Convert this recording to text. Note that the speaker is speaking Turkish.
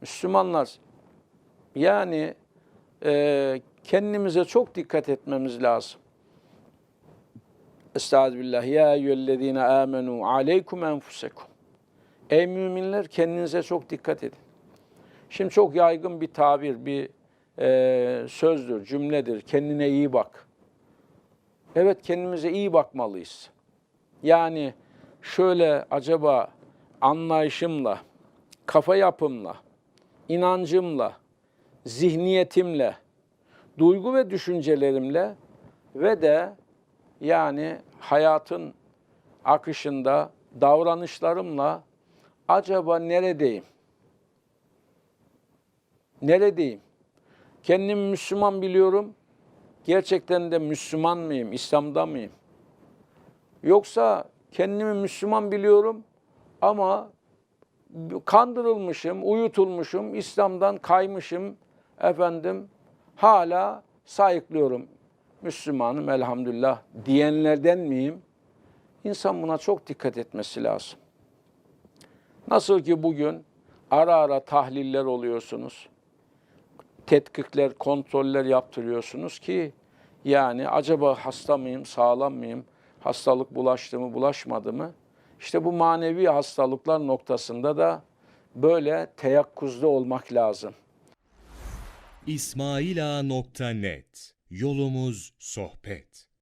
Müslümanlar yani e, kendimize çok dikkat etmemiz lazım. Estağfirullah. Ya eyyühellezine amenu aleykum enfusekum. Ey müminler kendinize çok dikkat edin. Şimdi çok yaygın bir tabir, bir e, sözdür, cümledir. Kendine iyi bak. Evet kendimize iyi bakmalıyız. Yani şöyle acaba anlayışımla, kafa yapımla, inancımla, zihniyetimle, duygu ve düşüncelerimle ve de yani hayatın akışında davranışlarımla acaba neredeyim? Neredeyim? Kendimi Müslüman biliyorum. Gerçekten de Müslüman mıyım? İslam'da mıyım? Yoksa kendimi Müslüman biliyorum ama kandırılmışım, uyutulmuşum, İslam'dan kaymışım efendim. Hala sayıklıyorum. Müslümanım elhamdülillah diyenlerden miyim? İnsan buna çok dikkat etmesi lazım. Nasıl ki bugün ara ara tahliller oluyorsunuz. Tetkikler, kontroller yaptırıyorsunuz ki yani acaba hasta mıyım, sağlam mıyım, hastalık bulaştı mı, bulaşmadı mı? İşte bu manevi hastalıklar noktasında da böyle teyakkuzda olmak lazım. İsmailağa.net Yolumuz sohbet.